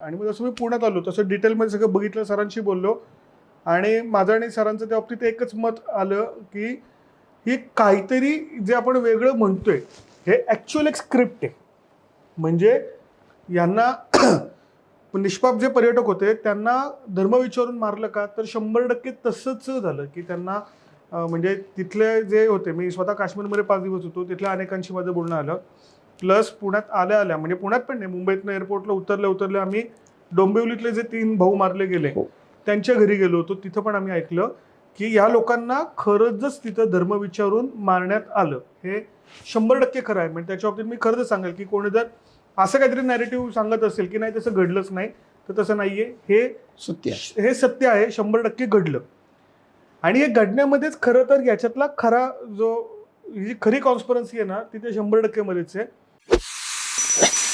आणि मग जसं मी पुण्यात आलो तसं डिटेलमध्ये सगळं बघितलं सरांशी बोललो. आणि माझं आणि सरांचं त्या बाबतीत एकच मत आलं की ही काहीतरी जे आपण वेगळं म्हणतोय हे ॲक्च्युअल एक स्क्रिप्ट आहे. म्हणजे यांना निष्पाप जे पर्यटक होते त्यांना धर्म विचारून मारलं का? तर शंभर टक्के तसंच झालं की त्यांना म्हणजे तिथले जे होते मी स्वतः काश्मीरमध्ये पाच दिवस होतो तिथल्या अनेकांशी माझं बोलणं आलं. प्लस पुण्यात आल्या आल्या म्हणजे पुण्यात पण नाही मुंबईतनं एअरपोर्टला उतरले उतरले आम्ही डोंबिवलीतले जे तीन भाऊ मारले गेले हो. त्यांच्या घरी गेलो होतो. तिथं पण आम्ही ऐकलं की या लोकांना खरंच तिथं धर्म विचारून मारण्यात आलं. हे शंभर टक्के खरं आहे. म्हणजे त्याच्या बाबतीत मी खरंच सांगेल की कोणी जर असं काहीतरी नॅरेटिव्ह सांगत असेल की नाही तसं घडलंच नाही तर तसं नाहीये. हे सत्य आहे. हे सत्य आहे. शंभर टक्के घडलं. आणि हे घडण्यामध्येच खरं तर याच्यातला खरा जो ही खरी कॉन्स्परन्सी आहे ना ती ते शंभर टक्के मध्येच आहे. you